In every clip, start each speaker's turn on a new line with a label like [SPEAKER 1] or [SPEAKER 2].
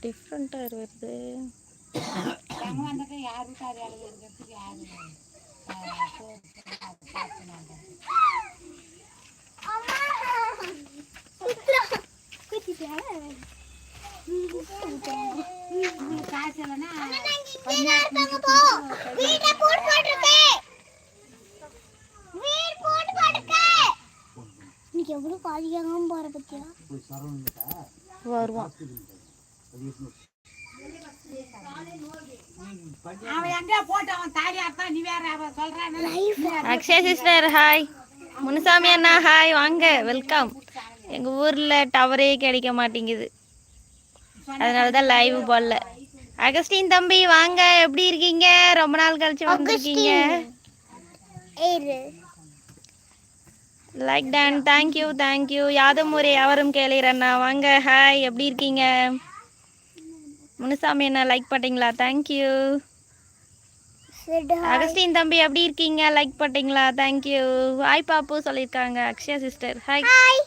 [SPEAKER 1] டிஃப்ரெண்ட்டாக வருது.
[SPEAKER 2] இன்னைக்கு எவ்வளவு பாதிக்காம போற பத்தியா?
[SPEAKER 1] வருவான். அக்ஷயா சிஸ்டர் ஹாய் முனுசாமி அண்ணா ஹாய் வாங்க வெல்கம் எங்கள் ஊரில் டவரே கிடைக்க மாட்டேங்குது. அதனால தான் லைவ் போடல. அகஸ்டின் தம்பி வாங்க. எப்படி இருக்கீங்க? ரொம்ப நாள் கழிச்சு வந்திருக்கீங்க. Like done thank you thank you யாதமுறை அவரும் கேளுறண்ணா வாங்க ஹாய் எப்படி இருக்கீங்க? முனுசாமி அண்ணா லைக் பண்ணிட்டீங்களா தேங்க்யூ அகஸ்டின் தம்பி எப்படி இருக்கீங்க? லைக் பண்ணிட்டீங்களா தேங்க்யூ ஹாய் பாப்பு சொல்லியிருக்காங்க. அக்ஷயா சிஸ்டர் ஹாய்
[SPEAKER 2] ஹாய்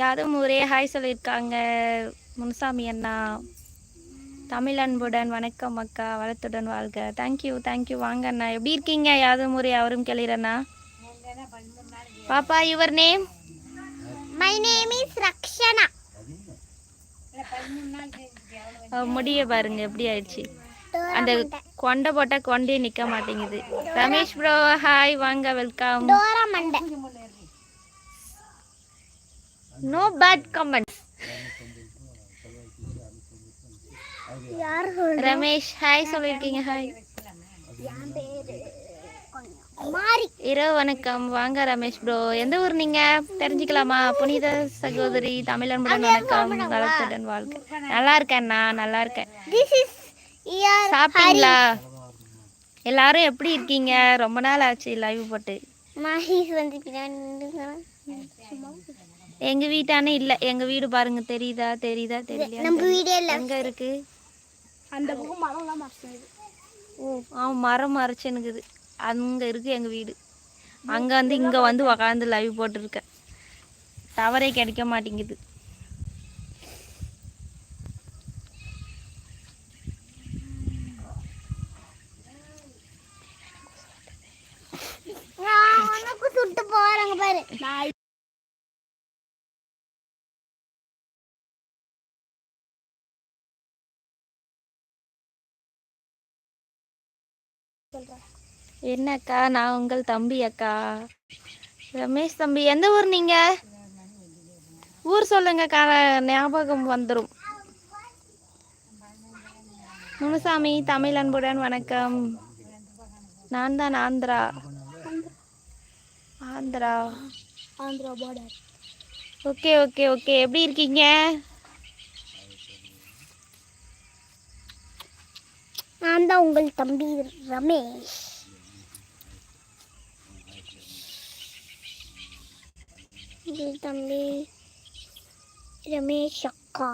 [SPEAKER 1] யாரும் ஒரே ஹாய் சொல்லியிருக்காங்க. முனுசாமி அண்ணா. தமிழ் அன்புடன் வணக்கம் அக்கா. வளத்துடன் வாழ்க. தேங்க்யூ தேங்க்யூ வாங்க அண்ணா. எப்படி இருக்கீங்க? யாதும் ஒரே அவரும் கேளுறண்ணா பாப்பா your name
[SPEAKER 2] my name is Rakshana
[SPEAKER 1] முடிய பாருங்க எப்படி ஆயிடுச்சு? அந்த கொண்டை போட்டா கொண்டே நிக்க மாட்டேங்குது. ரமேஷ் ப்ரோ ஹாய் வாங்க welcome no bad comments Ramesh hi சொல்லியிருக்கீங்க ஹாய் இரவு வணக்கம். வாங்க ரமேஷ் ப்ரோ எந்த ஊர் நீங்க? தெரிஞ்சுக்கலாமா? புனித சகோதரி தமிழன்புடன் வணக்கம். வளத்துடன் வாழ்க. நல்லா நல்லா இருக்கேன்.
[SPEAKER 2] திஸ் இஸ் யார்
[SPEAKER 1] சாப்பிட்டீங்களா? எல்லாரும் எப்படி இருக்கீங்க? ரொம்ப நாள் ஆச்சு லைவ் போட்டு. எங்க வீட்டானே இல்ல. எங்க வீடு பாருங்க. தெரியுதா? தெரியுதா?
[SPEAKER 2] நம்ம இல்ல.
[SPEAKER 1] எங்க இருக்கு?
[SPEAKER 2] அந்த பக்கம்
[SPEAKER 1] ஓ அவன் மரம் மறைச்சுனுக்குது அங்க இருக்கு எங்க வீடு. அங்க வந்து இங்க வந்து உக்காந்து லைவ் போட்டிருக்கேன் டவரே கிடைக்க மாட்டேங்குது.
[SPEAKER 2] சுட்டு போறாங்க பாரு. நான்
[SPEAKER 1] என்ன அக்கா நான் உங்கள் தம்பி அக்கா. ரமேஷ் தம்பி எந்த ஊர் நீங்க? ஊர் சொல்லுங்க கா ஞாபகம் வந்துடும் முனுசாமி தமிழ் அன்புடன் வணக்கம். நான் தான் Andhra. Andhra.
[SPEAKER 2] Andhra border
[SPEAKER 1] okay okay okay. எப்படி இருக்கீங்க?
[SPEAKER 2] நான் தான் உங்கள் தம்பி ரமேஷ். இது தம்பி ரமேஷ் அக்கா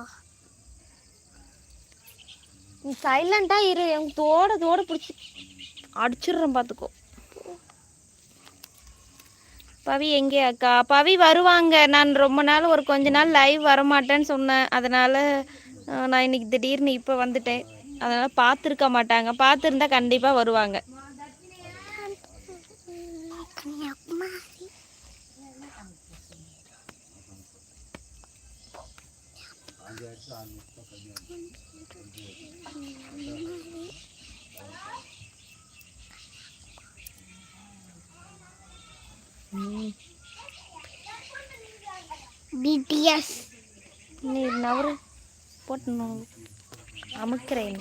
[SPEAKER 1] நீ சைலண்டாக இரு. என் தோட தோட பிடிச்சி அடிச்சிடுறேன் பார்த்துக்கோ பவி எங்கே அக்கா? பவி வருவாங்க. நான் ரொம்ப நாள் ஒரு கொஞ்ச நாள் லைவ் வரமாட்டேன்னு சொன்னேன். அதனால் நான் இன்னைக்கு திடீர்னு இப்போ வந்துட்டேன். அதனால் பார்த்துருக்க மாட்டாங்க. பார்த்துருந்தா கண்டிப்பாக வருவாங்க
[SPEAKER 2] கன்னியாகுமரி பிடிஎஸ்
[SPEAKER 1] நீ நவரு போட்டு நு- அமுக்கிறேன்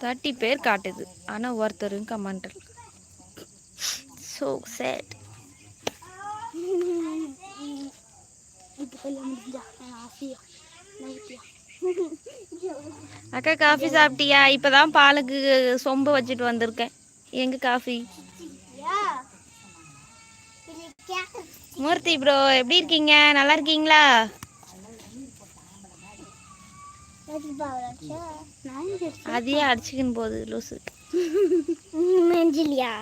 [SPEAKER 1] தேர்ட்டி பேர் காட்டுது. ஆனால் ஒருத்தரும் கமெண்ட் ஸோ சேட் அக்கா காஃபி சாப்பிட்டியா? இப்பதான் பாலுக்கு சொம்பு வச்சுட்டு வந்திருக்கேன். எங்க காஃபி மூர்த்தி ப்ரோ எப்படி இருக்கீங்க? நல்லா இருக்கீங்களா? அதையே அடிச்சுக்கின்னு போகுது லூசு.
[SPEAKER 2] மஞ்சளியா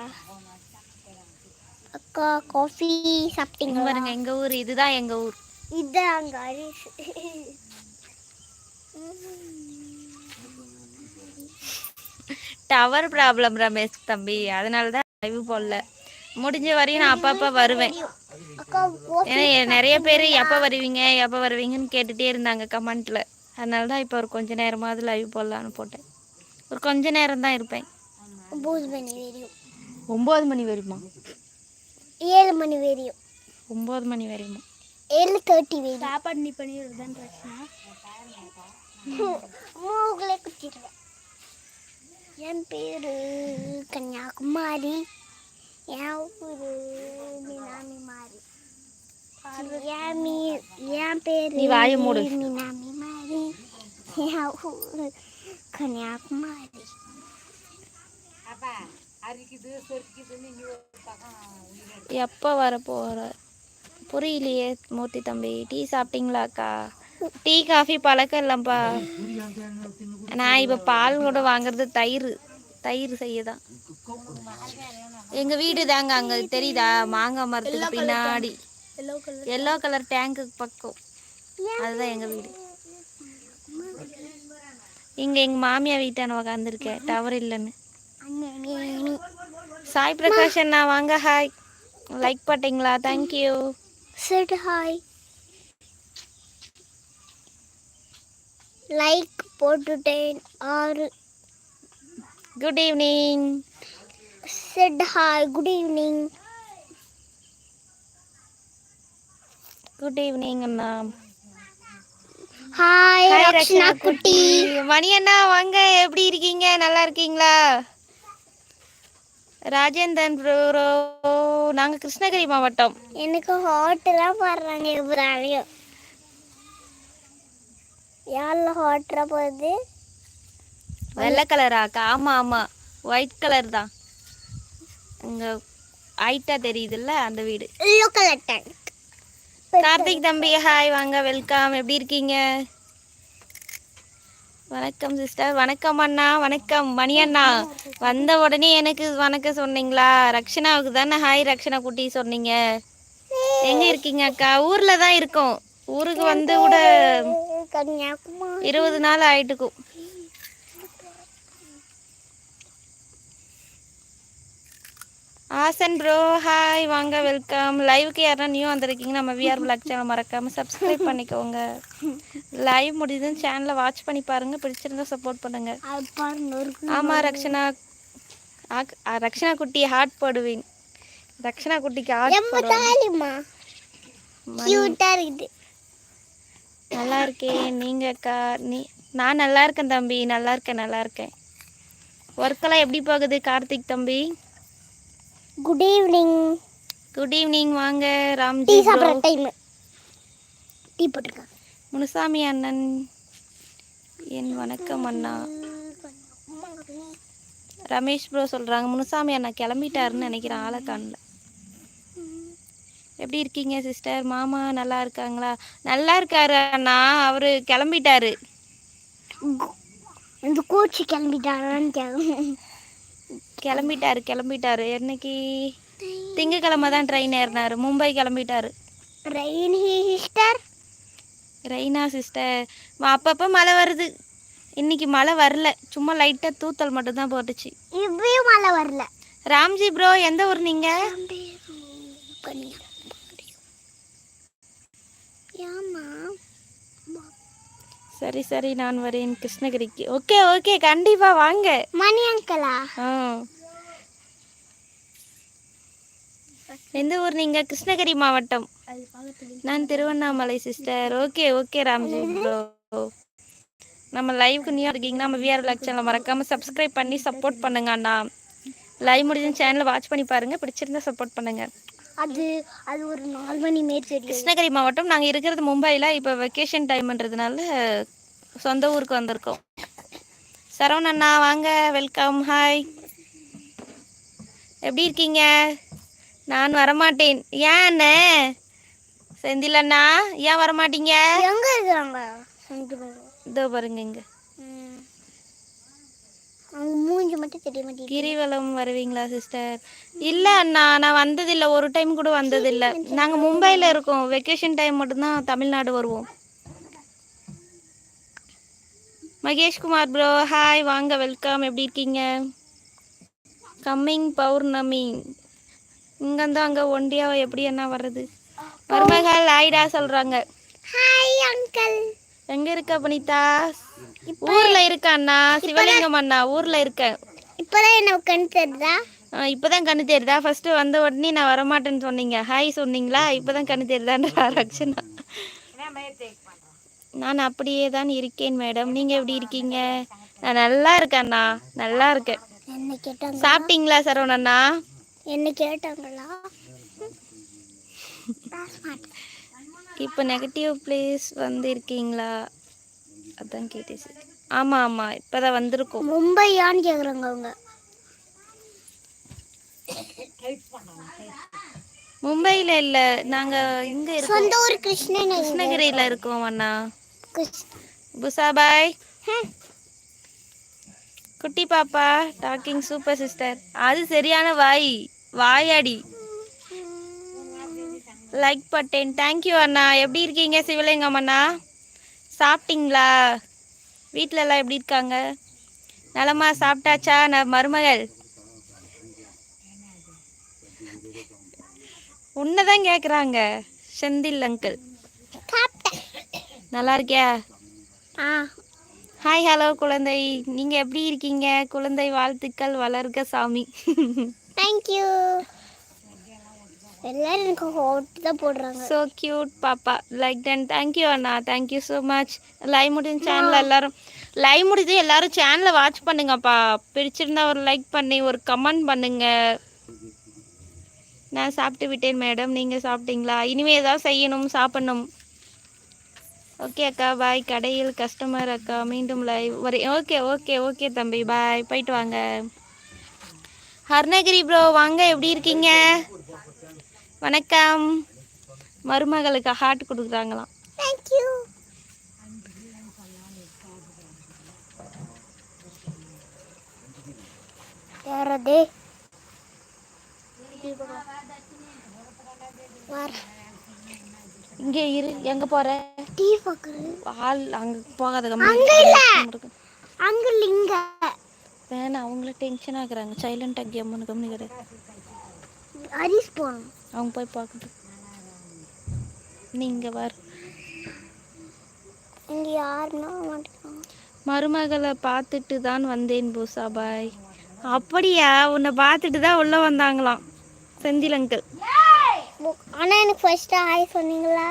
[SPEAKER 2] அக்கா காஃபி
[SPEAKER 1] இங்க
[SPEAKER 2] சாப்பிட்டீங்களா
[SPEAKER 1] பாருங்க எங்க ஊர் இதுதான் எங்க ஊர்.
[SPEAKER 2] இது அங்க அரிசி.
[SPEAKER 1] டவர் ப்ராப்ளம் ரமேஷ் தம்பி அதனால தான் லைவ் போடல. முடிஞ்ச வரையும் நான் அப்பப்போ வருவேன். ஏன்னா நிறைய பேர் எப்போ வருவீங்க எப்போ வருவீங்கன்னு கேட்டுகிட்டே இருந்தாங்க கமெண்ட்டில் அதனால தான் இப்போ ஒரு கொஞ்ச நேரமாவது லைவ் போடலான்னு போட்டேன். ஒரு கொஞ்ச நேரம் தான் இருப்பேன்.
[SPEAKER 2] ஒம்பது மணி வரையும்.
[SPEAKER 1] ஒம்பது மணி வரையுமா?
[SPEAKER 2] ஏழு மணி வரையும்.
[SPEAKER 1] ஒம்பது மணி வரையுமா?
[SPEAKER 2] ஏழு தேர்ட்டி வரையும். சாப்பாடு நீ பண்ணிடுறதான் பிரச்சனை. மூகளே குத்திடுவேன். என் பேரு கன்னியாகுமாரி. என் ஊரு மினாமி மாறி என் என் பேரு
[SPEAKER 1] நீ வாயை மூடு.
[SPEAKER 2] மினாமி என் ஊரு கன்னியாகுமாரி
[SPEAKER 1] எப்போ வர போகிற புரியலையே மூர்த்தி தம்பி டீ சாப்பிட்டீங்களாக்கா டீ காஃபி பழக்கம் இல்லைப்பா நான் இப்போ பால் கூட வாங்குறது தயிர் தயிர் செய்ய தான் எங்கள் வீடு தாங்க அங்கே தெரியுதா மாங்காய் மரத்துக்கு பின்னாடி எல்லோ கலர் டேங்க்கு பக்கம். அதுதான் எங்கள் வீடு. இங்கே எங்கள் மாமியார் வீட்டான உக்காந்துருக்கேன் டவர் இல்லைன்னு. சாய் பிரகாஷ் அண்ணா வாங்க ஹாய் லைக் பண்ணிட்டீங்களா? Thank you
[SPEAKER 2] said hi. Like போட்டுட்டேன். ஆறு.
[SPEAKER 1] Good evening
[SPEAKER 2] said hi good evening
[SPEAKER 1] good evening அண்ணா.
[SPEAKER 2] ஹாய் ரக்ஷனா குட்டி.
[SPEAKER 1] மணி அண்ணா வாங்க. எப்படி இருக்கீங்க? நல்லா இருக்கீங்களா? ராஜேந்திரன் ப்ரோ நாங்கள் கிருஷ்ணகிரி மாவட்டம்.
[SPEAKER 2] எனக்கு ஹாட்டெல்லாம் பாடுறாங்க எப்படாலையும் யாரில் ஹாட்டராக போகுது
[SPEAKER 1] வெள்ளை கலராக்கா ஆமாம் ஆமாம் ஒயிட் கலர் தான். இங்கே ஹைட்டாக தெரியுதுல்ல அந்த வீடு.
[SPEAKER 2] எல்லோ கலர் டேங்க்
[SPEAKER 1] கார்த்திக் தம்பி ஹாய் வாங்க வெல்கம் எப்படி இருக்கீங்க? வணக்கம் சிஸ்டர் வணக்கம் அண்ணா. வணக்கம் மணி அண்ணா வந்த உடனே எனக்கு வணக்கம் சொன்னீங்களா? ரக்ஷனாவுக்கு தானே ஹாய் ரக்ஷனா குட்டி சொன்னீங்க. எங்க இருக்கீங்க அக்கா? ஊர்ல தான் இருக்கோம். ஊருக்கு வந்து கூட இருபது நாள் ஆயிட்டுக்கும். ஆசன் ப்ரோ ஹாய் வாங்க வெல்கம் லைவுக்கு யாரா நியூ வந்திருக்கீங்க நம்ம விஆர் பிளாக் சேனல் மறக்காம சப்ஸ்கிரைப் பண்ணிக்கோங்க. லைவ் முடியுதுன்னு சேனலை வாட்ச் பண்ணி பாருங்க பிடிச்சிருந்தா சப்போர்ட் பண்ணுங்க.
[SPEAKER 2] அது பாருங்க ஒரு
[SPEAKER 1] ஆமா ரக்ஷனா ரக்ஷனா குட்டி ஹார்ட் போடுவேன். ரக்ஷனா குட்டிக்கு ஹார்ட் நல்லா இருக்கேன் நீங்க அக்கா நீ நான் நல்லா இருக்கேன் தம்பி நல்லா இருக்கேன் நல்லா இருக்கேன். ஒர்க்கெல்லாம் எப்படி போகுது கார்த்திக் தம்பி?
[SPEAKER 2] குட் ஈவினிங்
[SPEAKER 1] குட் ஈவினிங் வாங்க.
[SPEAKER 2] டீ
[SPEAKER 1] ராம்ஜி
[SPEAKER 2] சாப்பிட்ற
[SPEAKER 1] bro.
[SPEAKER 2] டைம் டீ போட்டிருக்காங்க
[SPEAKER 1] முனுசாமி அண்ணன். என் வணக்கம் அண்ணா. ரமேஷ் ப்ரோ சொல்கிறாங்க முனுசாமி அண்ணா கிளம்பிட்டாருன்னு நினைக்கிறேன் ஆளை காணல. எப்படி இருக்கீங்க சிஸ்டர் மாமா நல்லா இருக்காங்களா? நல்லா இருக்காரு அண்ணா. அவரு கிளம்பிட்டாரு.
[SPEAKER 2] இந்த கோச்சு கிளம்பிட்டாரான்னு கேட்கும்
[SPEAKER 1] கிளம்பிட்டாரு கிளம்பிட்டாரு. என்னைக்கு? திங்கக்கிழமை தான் ட்ரெயின் ஏறினாரு. மும்பை கிளம்பிட்டாரு.
[SPEAKER 2] Rain sister.
[SPEAKER 1] ரெய்னா சிஸ்டர். அப்பப்போ மழை வருது. இன்னைக்கு மழை வரல. சும்மா லைட்டாக தூத்தல் மட்டும்தான் போட்டுச்சு.
[SPEAKER 2] இப்பயும் மழை வரல.
[SPEAKER 1] ராம்ஜி ப்ரோ எந்த ஊர் நீங்கள்
[SPEAKER 2] ஏமா
[SPEAKER 1] சரி சரி நான் வரேன் கிருஷ்ணகிரிக்கு. ஓகே ஓகே கண்டிப்பாக வாங்க.
[SPEAKER 2] மணி அங்கிளா?
[SPEAKER 1] எந்த ஊர் நீங்கள் கிருஷ்ணகிரி மாவட்டம். நான் Tiruvannamalai sister. Okay okay Ramji bro நம்ம லைவுக்கு நியூ இருக்கீங்கன்னா நம்ம விஆர் விளாக் சேனலை மறக்காமல் சப்ஸ்கிரைப் பண்ணி சப்போர்ட் பண்ணுங்க அண்ணா. லைவ் முடிஞ்ச சேனலை வாட்ச் பண்ணி பாருங்கள் பிடிச்சிருந்தா சப்போர்ட் பண்ணுங்கள்
[SPEAKER 2] அது அது ஒரு நாலு மணி மாரி தெரியும்
[SPEAKER 1] கிருஷ்ணகிரி மாவட்டம். நாங்கள் இருக்கிறது மும்பையில். இப்போ வெக்கேஷன் டைம்ன்றதுனால சொந்த ஊருக்கு வந்திருக்கோம். சரவண அண்ணா வாங்க. வெல்கம் ஹாய் எப்படி இருக்கீங்க? நான் வரமாட்டேன். ஏன் அண்ணே? செந்தில் அண்ணா ஏன் வரமாட்டீங்க?
[SPEAKER 2] எங்க இருக்கிறாங்க.
[SPEAKER 1] இதோ பாருங்க இங்க.
[SPEAKER 2] மூஞ்சி மட்டும் தெரிய மாட்டேங்குது.
[SPEAKER 1] கிரிவலம் வருவீங்களா சிஸ்டர் இல்லை அண்ணா நான் வந்ததில்லை. ஒரு டைம் கூட வந்ததில்லை. நாங்கள் மும்பையில் இருக்கோம். வெக்கேஷன் டைம் மட்டும்தான் தமிழ்நாடு வருவோம். மகேஷ்குமார் ப்ரோ ஹாய் வாங்க வெல்கம் எப்படி இருக்கீங்க? கம்மிங் பௌர்ணமி. இங்கேருந்து அங்கே ஒண்டியா எப்படி என்ன வர்றது? மருமகள் ஆயிடா சொல்கிறாங்க
[SPEAKER 2] ஹாய் அங்கிள்
[SPEAKER 1] எங்கே இருக்க புனிதா? ஊரில் இருக்க அண்ணா சிவலிங்கம் அண்ணா ஊரில் இருக்கேன்.
[SPEAKER 2] இப்போதான் எனக்கு கண் தெரியுதா?
[SPEAKER 1] இப்பதான் கண்ணு தெரியுதா? ஃபர்ஸ்ட் வந்த உடனே நான் வரமாட்டேன்னு சொன்னீங்க. ஹாய் சொன்னீங்களா? இப்பதான் கண்ணு தெரியுதான்றா ரக்ஷனா நான் அப்படியே தான் இருக்கேன் மேடம். நீங்க எப்படி இருக்கீங்க? நான் நல்லா இருக்கேண்ணா நல்லா இருக்கேன்.
[SPEAKER 2] என்ன
[SPEAKER 1] சாப்பிட்டீங்களா சரவணண்ணா
[SPEAKER 2] என்ன கேட்டாங்களா.
[SPEAKER 1] இப்போ நெகட்டிவ் பிளேஸ் வந்து இருக்கீங்களா அதான் கேட்டேன் சரி. ஆமாம் ஆமாம் இப்போதான் வந்திருக்கோம்.
[SPEAKER 2] மும்பையான்னு கேக்குறாங்க அவங்க.
[SPEAKER 1] மும்பையில் இல்லை நாங்கள் இங்கே இருக்கோம்.
[SPEAKER 2] சொந்த ஊர் கிருஷ்ணகிரி
[SPEAKER 1] கிருஷ்ணகிரியில் இருக்கோம் அண்ணா. புசா பாய். குட்டி பாப்பா டாக்கிங் சூப்பர் சிஸ்டர் அது சரியான வாய் வாயாடி. லைக் பட்டேன் தேங்க்யூ அண்ணா. எப்படி இருக்கீங்க சிவலிங்கம் அண்ணா? சாப்பிட்டீங்களா? வீட்டில எல்லாம் எப்படி இருக்காங்க? நலமா சாப்பிட்டாச்சா? நான் மருமகள்? உன்னதான் கேட்குறாங்க செந்தில் அங்கிள். நல்லா இருக்கியா?
[SPEAKER 2] ஆ.
[SPEAKER 1] ஹாய் ஹலோ குழந்தை. நீங்க எப்படி இருக்கீங்க? குழந்தை வாழ்த்துக்கள் வளர்க சாமி.
[SPEAKER 2] தேங்க்யூ எல்லாரும் எனக்கு ஹோட்டு தான் போடுறாங்க.
[SPEAKER 1] ஸோ கியூட் பாப்பா. Like then thank you Anna. Thank you so much live முடிஞ்ச சேனல் எல்லாரும் லைவ் முடிஞ்சு எல்லாரும் சேனலை வாட்ச் பண்ணுங்கப்பா. பிடிச்சிருந்தா ஒரு லைக் பண்ணி ஒரு கமெண்ட் பண்ணுங்க. நான் சாப்பிட்டு விட்டேன் மேடம் நீங்கள் சாப்பிட்டீங்களா? இனிமே தான் செய்யணும் சாப்பிடணும். ஓகே அக்கா. பாய் கடையில் கஸ்டமர் அக்கா. மீண்டும் லைவ் வரை ஓகே ஓகே ஓகே தம்பி. பாய் போயிட்டு வாங்க. ஹர்ணகிரி ப்ரோ வாங்க. எப்படி இருக்கீங்க? வணக்கம். மருமகளுக்கு ஹார்ட் கொடுக்குறாங்களாம்.
[SPEAKER 2] தேங்க்யூ யாரது?
[SPEAKER 1] இங்கே இரு எங்கே போகிற
[SPEAKER 2] டீ பார்க்குறது.
[SPEAKER 1] ஆள் அங்கே போகாத
[SPEAKER 2] அங்க இல்ல. அங்க லிங்க
[SPEAKER 1] வேணாம் அவங்கள டென்ஷன் ஆகுறாங்க. சைலண்டாக கேம்னு கம்மி கிடையாது
[SPEAKER 2] ஹரிஸ் போகணும்.
[SPEAKER 1] அவங்க போய் பார்க்கட்டும். நீங்கள் வர
[SPEAKER 2] இங்க யாருன்னா
[SPEAKER 1] மருமகளை பார்த்துட்டு தான் வந்தேன் பூசா பாய். அப்படியா? உன்னை பார்த்துட்டு தான் உள்ளே வந்தாங்களாம். செந்தில் அங்கிள்
[SPEAKER 2] ஆனா எனக்கு ஃபர்ஸ்ட் ஹாய் சொன்னீங்களா?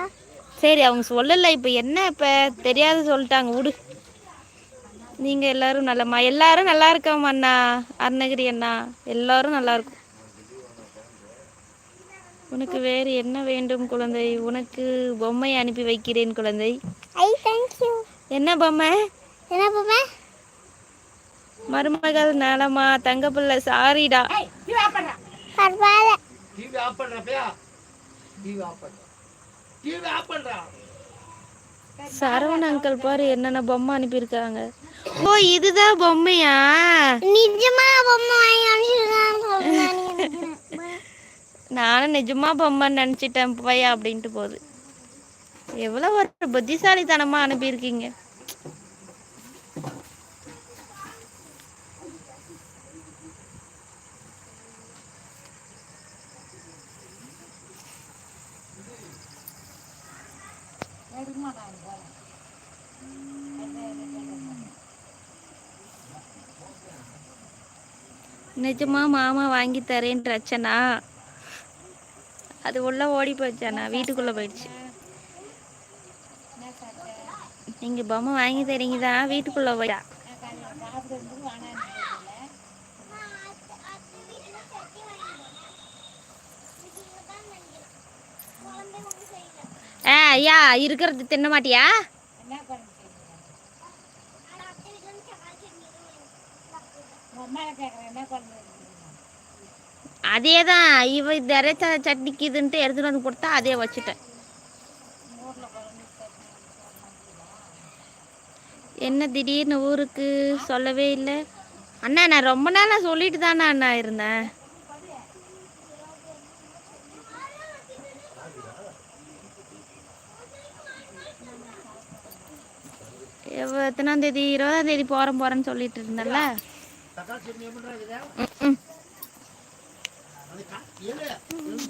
[SPEAKER 1] சரி அவங்க சொல்லலை. இப்போ என்ன இப்போ? தெரியாது சொல்லிட்டாங்க. விடு. நீங்கள் எல்லாரும் நல்லம்மா எல்லாரும் நல்லா இருக்கோம் அண்ணா? அருணகிரி அண்ணா எல்லாரும் நல்லா இருக்கும். உனக்கு வேறு என்ன வேண்டும் குழந்தை? உனக்கு பொம்மை அனுப்பி வைக்கிறேன் குழந்தை.
[SPEAKER 2] ஐ தேங்க்யூ
[SPEAKER 1] என்ன பொம்மை?
[SPEAKER 2] என்ன பொம்மை?
[SPEAKER 1] மருமகள் நலமா? தங்கப்பிள்ளை சாரிடா.
[SPEAKER 2] பரவாயில்ல.
[SPEAKER 3] டிவி ஆஃப் பண்றப்பயா? டிவி ஆஃப் பண்ற. டிவி ஆஃப் பண்றா.
[SPEAKER 1] சரவண அங்கிள் பாரு என்னென்ன பொம்மை அனுப்பியிருக்காங்க. ஓ இதுதான் பொம்மையா?
[SPEAKER 2] நிஜமா பொம்மை வாங்கி அனுப்பிச்சிருக்காங்க
[SPEAKER 1] நானும் நிஜமா பொம்மைன்னு நினச்சிட்டேன் பையா அப்படின்ட்டு போகுது. எவ்வளோ ஒரு புத்திசாலித்தனமா அனுப்பியிருக்கீங்க. நிஜமா மாமா வாங்கி தரேன் ரச்சனா. அது உள்ள ஓடி போச்சாண்ணா வீட்டுக்குள்ளே போயிடுச்சு. நீங்க பொம்மை வாங்கி தரீங்க தான் வீட்டுக்குள்ள போயா ஆ ஐயா இருக்கிறது தின்ன மாட்டியா? அதே தான் இவ நிறைய சட்னிக்கு இதுன்ட்டு எடுத்துட்டு வந்து கொடுத்தா அதே வச்சுட்டேன். என்ன திடீர்னு ஊருக்கு சொல்லவே இல்லை. அண்ணா நான் ரொம்ப நாளா சொல்லிட்டு தானே அண்ணா இருந்தேன். எத்தனாம் தேதி இருபதாம் தேதி போறேன் போறேன்னு சொல்லிட்டு இருந்தேன்ல.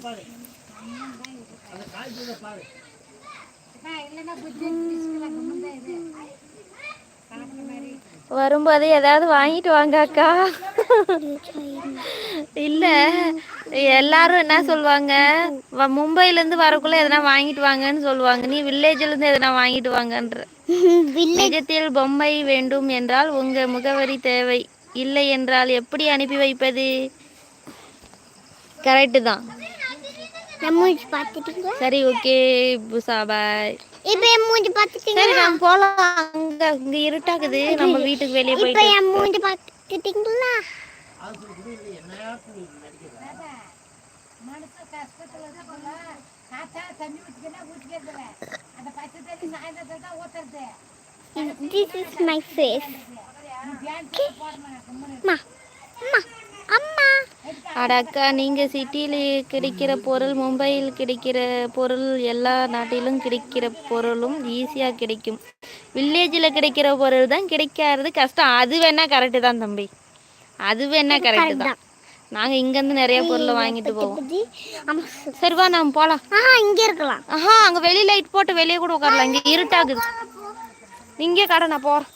[SPEAKER 3] பாரு. அந்த பாரு.
[SPEAKER 1] வரும்போது ஏதாவது வாங்கிட்டு வாங்க அக்கா. இல்ல எல்லாரும் என்ன சொல்லுவாங்க? வ- மும்பைல இருந்து வரக்குள்ள எதனா வாங்கிட்டு வாங்கன்னு சொல்லுவாங்க. நீ வில்லேஜ்ல இருந்து எதனா வாங்கிட்டு வாங்கன்ற. நிஜத்தில் பொம்மை வேண்டும் என்றால் உங்க முகவரி தேவை. இல்லை என்றால் எப்படி அனுப்பி வைப்பது? கரெக்டு தான்.
[SPEAKER 2] என் மூஞ்சி பார்த்துட்டீங்களா?
[SPEAKER 1] சரி ஓகே புசா பாய்
[SPEAKER 2] இப்போ என் மூஞ்சி பார்த்துட்டீங்க
[SPEAKER 1] சரி நம்ம போலாம். அங்க அங்க இருட்டாக்குது நம்ம வீட்டுக்கு வெளியே
[SPEAKER 2] இப்போ
[SPEAKER 1] போயிட்டு
[SPEAKER 2] என் மூஞ்சி
[SPEAKER 3] நடிக்கிறது
[SPEAKER 4] மனசு கஷ்டத்துல இருக்கக்குள்ள காத்தா தண்ணி ஊற்றிக்கினா ஊற்றிக்கிறது அந்த பச்சை தண்ணி சாயந்தரத்தில் தான் ஊற்றுறது
[SPEAKER 2] திஸ் இஸ் மை ஃபேஸ்
[SPEAKER 4] நீ டான்ஸ் போடணும் கம்முன்னு
[SPEAKER 2] அம்மா.
[SPEAKER 1] அட அக்கா நீங்க சிட்டியில் கிடைக்கிற பொருள் மும்பையில் கிடைக்கிற பொருள் எல்லா நாட்டிலும் கிடைக்கிற பொருளும் ஈஸியா கிடைக்கும். வில்லேஜில் கிடைக்கிற பொருள் தான் கிடைக்காதது கஷ்டம். அது வேணா கரெக்டு தான் தம்பி. அது வேணா கரெக்டு தான். நாங்க இங்கேருந்து நிறைய பொருளை வாங்கிட்டு போவோம்.
[SPEAKER 2] புஜி ஆமா
[SPEAKER 1] சரி வா நம்ம போலாம்.
[SPEAKER 2] ஆஹா இங்கே இருக்கலாம்.
[SPEAKER 1] ஆஹா அங்க வெளி லைட் போட்டு வெளியே கூட உட்காரலாம். இங்க இருட்டாகுது. இங்கே கடை நான் போறேன்.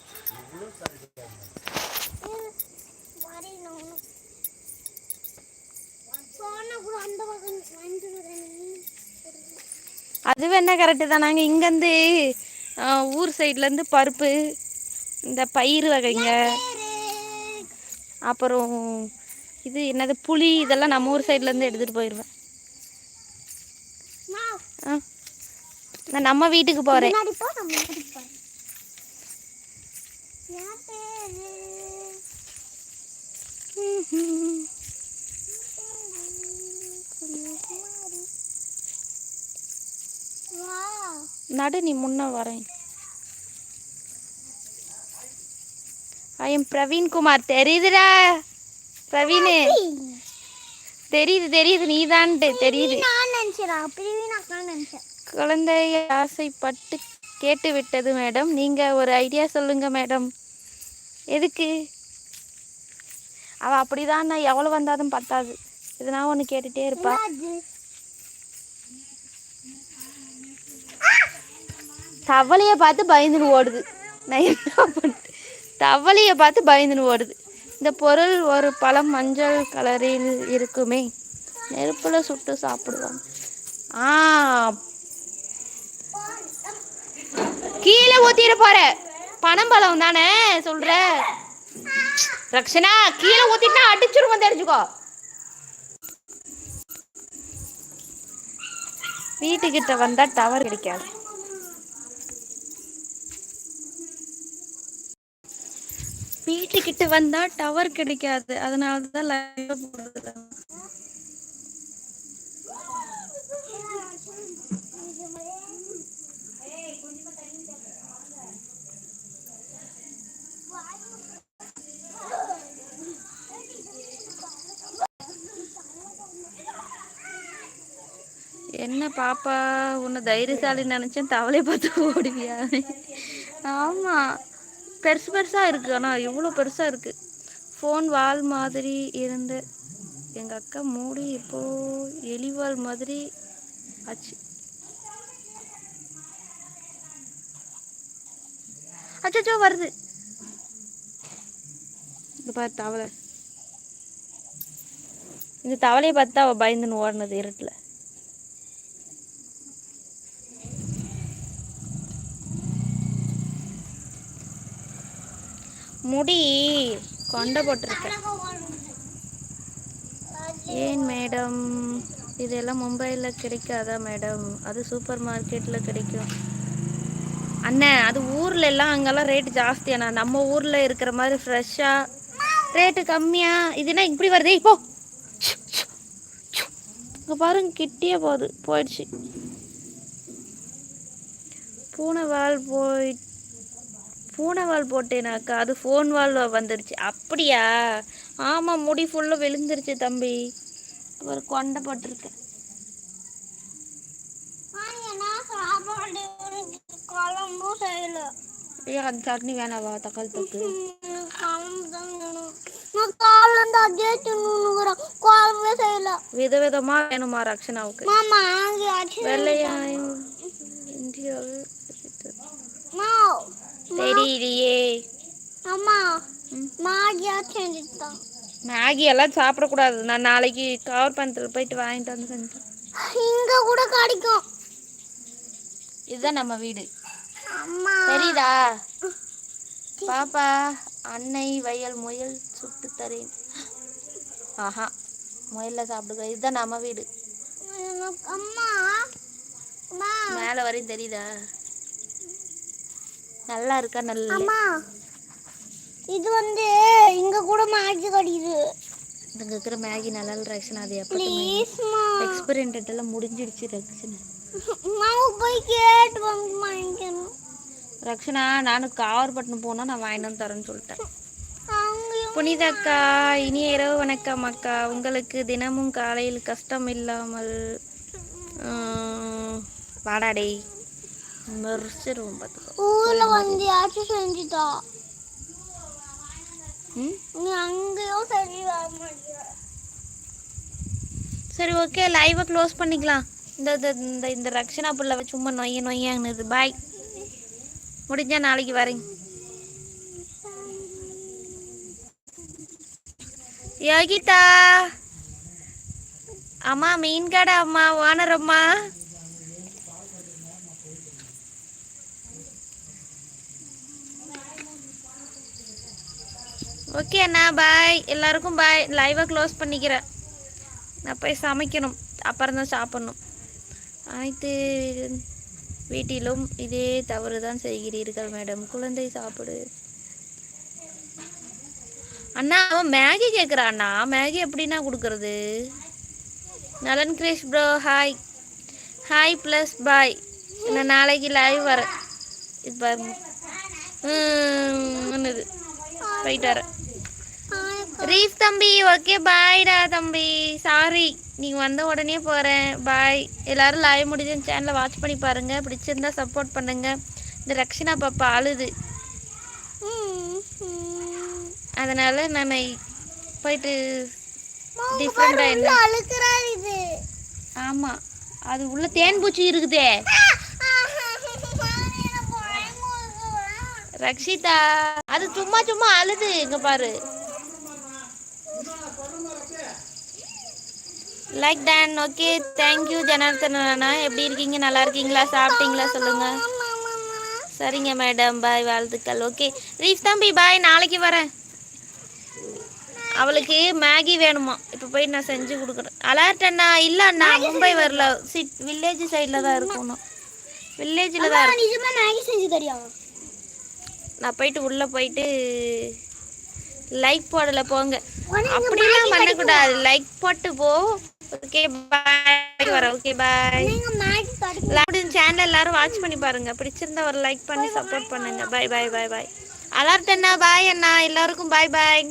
[SPEAKER 1] அது வேணா கரெக்டு தான். நாங்கள் இங்கேருந்து ஊர் சைட்லேருந்து பருப்பு இந்த பயிர் வகைங்க. அப்புறம் இது என்னது புளி இதெல்லாம் நம்ம ஊர் சைட்லேருந்து எடுத்துகிட்டு போயிடுவேன் ஆ நான் நம்ம வீட்டுக்கு போகிறேன்
[SPEAKER 2] முன்னாடி போ நான் முன்னாடி போ என் பேரு வாவ்
[SPEAKER 1] நடு நீ முன்ன வரேன். ஐ எம் பிரவீன் குமார் தெரியுதுடா. பிரவீனு தெரியுது தெரியுது. தெரியுது.
[SPEAKER 2] அப்படி நான் நினைச்சேன்.
[SPEAKER 1] குழந்தை ஆசைப்பட்டு கேட்டு விட்டது மேடம் நீங்க ஒரு ஐடியா சொல்லுங்க மேடம் எதுக்கு? அவ அப்படிதான் நான் எவ்வளவு வந்தாலும் பத்தாது. எதுனா ஒன்று கேட்டுட்டே இருப்பா. தவளையை பார்த்து பயந்துன்னு ஓடுது. நான் என்ன பண்ணிட்டு தவளையை பார்த்து பயந்துன்னு ஓடுது. இந்த பொருள் ஒரு பழம் மஞ்சள் கலரில் இருக்குமே நெருப்பில் சுட்டு சாப்பிடுவோம் ஆ. கீழே ஊத்திட போற. பனம்பழம் தானே சொல்ற. ரக்ஷனா கீழே ஊத்திட்டா அடிச்சிருவோம் தெரிஞ்சுக்கோ. வீட்டுக்கிட்ட வந்தா டவர் கிடைக்காது. வீட்டுக்கிட்ட வந்தா டவர் கிடைக்காது. அதனால தான் லைவ் போடுறது. என்ன பாப்பா? உன்னை தைரியசாலி நினைச்சேன் தவளை பார்த்து ஓடுவியா? ஆமா. பெருசு பெருசாக இருக்குது ஆனால் இவ்வளோ பெருசாக இருக்குது ஃபோன் வால் மாதிரி இருந்த எங்கள் அக்கா மூடி இப்போது எலிவால் மாதிரி ஆச்சு. அச்சோ வருது. இது பாரு தவளை. இந்த தவளையை பார்த்து அவ பயந்துன்னு ஓடினது இருட்டில். முடி கொண்டை போட்டிருக்கேன். ஏன் மேடம்? இதெல்லாம் மும்பையில் கிடைக்காதா மேடம்? அது சூப்பர் மார்க்கெட்டில் கிடைக்கும். அண்ணன் அது ஊரில் எல்லாம் அங்கெல்லாம் ரேட்டு ஜாஸ்தியாண்ணா நம்ம ஊரில் இருக்கிற மாதிரி ஃப்ரெஷ்ஷாக ரேட்டு கம்மியாக இதுனா இப்படி வருதே? இப்போ இங்கே பாருங்க கிட்டியே போகுது. போயிடுச்சு. பூனை வால் போயிட்டு பூனை வால் போட்டேனாக்கா அது ஃபோன் வால் வந்துருச்சு. அப்படியா? ஆமாம் முடி ஃபுல்லாக விழுந்துருச்சு தம்பி. ஒரு கொண்டை போட்டிருக்கேன் ஐயா அந்த சட்னி வேணாவா தக்காளி தொக்கு.
[SPEAKER 2] தான் வேணும். நான் காலேருந்து அதே தின்னுங்கிறேன் குழம்பே செய்யல
[SPEAKER 1] விதவிதமாக வேணுமா ரக்ஷனாவுக்கு
[SPEAKER 2] மாமா அங்கே ஆச்சு
[SPEAKER 1] வெள்ளையாயும் இந்தியாவில்
[SPEAKER 2] மா
[SPEAKER 1] தெரியலையே
[SPEAKER 2] அம்மா
[SPEAKER 1] ம்.
[SPEAKER 2] மாகியா செஞ்சுட்டான்
[SPEAKER 1] மேகி எல்லாம் சாப்பிடக்கூடாது. நான் நாளைக்கு கவர் பணத்தில் போயிட்டு வாங்கிட்டு வந்து செஞ்சேன்
[SPEAKER 2] இங்க கூட கிடைக்கும்.
[SPEAKER 1] இதுதான் நம்ம வீடு.
[SPEAKER 2] அம்மா.
[SPEAKER 1] தெரியுதா? பாப்பா அன்னை வயல் முயல் சுட்டு தரேன். ஆஹா முயல்ல சாப்பிடுங்க. இதுதான் நம்ம வீடு.
[SPEAKER 2] அம்மா.
[SPEAKER 1] மேலே வரையும் தெரியுதா? நல்லா இருக்கா நல்ல
[SPEAKER 2] அம்மா இது வந்து இங்க கூட மேகி கிடைக்குது
[SPEAKER 1] இங்கே இருக்கிற மேகி நல்லா ரக்ஷன் அது எப்போ எக்ஸ்பெரிமெண்ட் எல்லாம் முடிஞ்சிடுச்சு ரக்ஷன்.
[SPEAKER 2] மாவு போய் கேட்டு வந்து வாங்கிக்கணும்.
[SPEAKER 1] ரக்ஷனா நானும் காவர்பட்டினம் போனால் நான் வாங்கிட்டு தரேன்னு சொல்லிட்டேன்.
[SPEAKER 2] அங்கேயும்
[SPEAKER 1] புனித அக்கா இனிய இரவு வணக்கம் அக்கா. உங்களுக்கு தினமும் காலையில் கஷ்டம் இல்லாமல் வாடாடே மெரிச்சிருவோம் பார்த்துக்கோ.
[SPEAKER 2] ஊர்ல வந்து யாச்சும் செஞ்சுட்டா
[SPEAKER 1] ம்?
[SPEAKER 2] நீ அங்கேயும் மாட்டேங்கிற
[SPEAKER 1] சரி ஓகே லைவை க்ளோஸ் பண்ணிக்கலாம். இந்த இந்த- இந்த ரக்ஷனா புள்ள சும்மா நொய்ய நொய்யாங்குது பாய் முடிஞ்சா நாளைக்கு வரேன். யோகிதா. அம்மா மீன் கடை அம்மா ஓனர் ஓகே அண்ணா பாய் எல்லாருக்கும் பாய் லைவாக க்ளோஸ் பண்ணிக்கிறேன். நான் போய் சமைக்கணும். அப்புறம் தான் சாப்பிட்ணும். அனைத்து வீட்டிலும் இதே தவறு தான் செய்கிறீர்கள் மேடம் குழந்தை சாப்பிடு. அண்ணா அவன் மேகி கேட்குறாண்ணா மேகி எப்படிண்ணா கொடுக்கறது? நலன் Grace bro hi hi plus bye நான் நாளைக்கு லைவ் வரேன். இது பாருங்க. போயிட்டு வரேன். ரீஃப் தம்பி ஓகே பாய்டா தம்பி. சாரி நீங்கள் வந்த உடனே போகிறேன் பாய் எல்லாரும் லைவ் முடிஞ்ச சேனலை வாட்ச் பண்ணி பாருங்கள் பிடிச்சிருந்தா சப்போர்ட் பண்ணுங்கள் இந்த ரக்ஷனா பாப்பா அழுது. அதனால நான் போயிட்டு டிஃப்ரெண்டாக என்ன? ஆமாம் அது உள்ள தேன் பூச்சி இருக்குதே. ரக்ஷிதா அது சும்மா சும்மா அழுது. இங்க பாரு. Like done okay thank you Janardhan அண்ணா எப்படி இருக்கீங்க? நல்லா இருக்கீங்களா? சாப்பிட்டீங்களா? சொல்லுங்க. சரிங்க மேடம் பாய் வாழ்த்துக்கள். ஓகே ரீஃப் தம்பி பாய் நாளைக்கு வரேன். அவளுக்கு மேகி வேணுமா? இப்போ போய் நான் செஞ்சு கொடுக்குறேன். அலர்ட் அண்ணா இல்லை அண்ணா மும்பை வரல. சிட் வில்லேஜ் சைடில் தான் இருக்கணும். வில்லேஜில் தான் இருக்கும்
[SPEAKER 2] நிஜமா மேகி செஞ்சு தெரியும்
[SPEAKER 1] நான் போயிட்டு உள்ளே போயிட்டு லைக் போடல போங்க. அப்படிலாம் பண்ணக்கூடாது. லைக் போட்டு போ. ஓகே பாய் வர ஓகே பாய்
[SPEAKER 2] நீங்க
[SPEAKER 1] சேனல் எல்லாரும் வாட்ச் பண்ணி பாருங்க. பிடிச்சிருந்தா ஒரு லைக் பண்ணி சப்போர்ட் பண்ணுங்க. Bye bye bye bye alert அண்ணா பாய் அண்ணா. எல்லாருக்கும் பாய் பாய்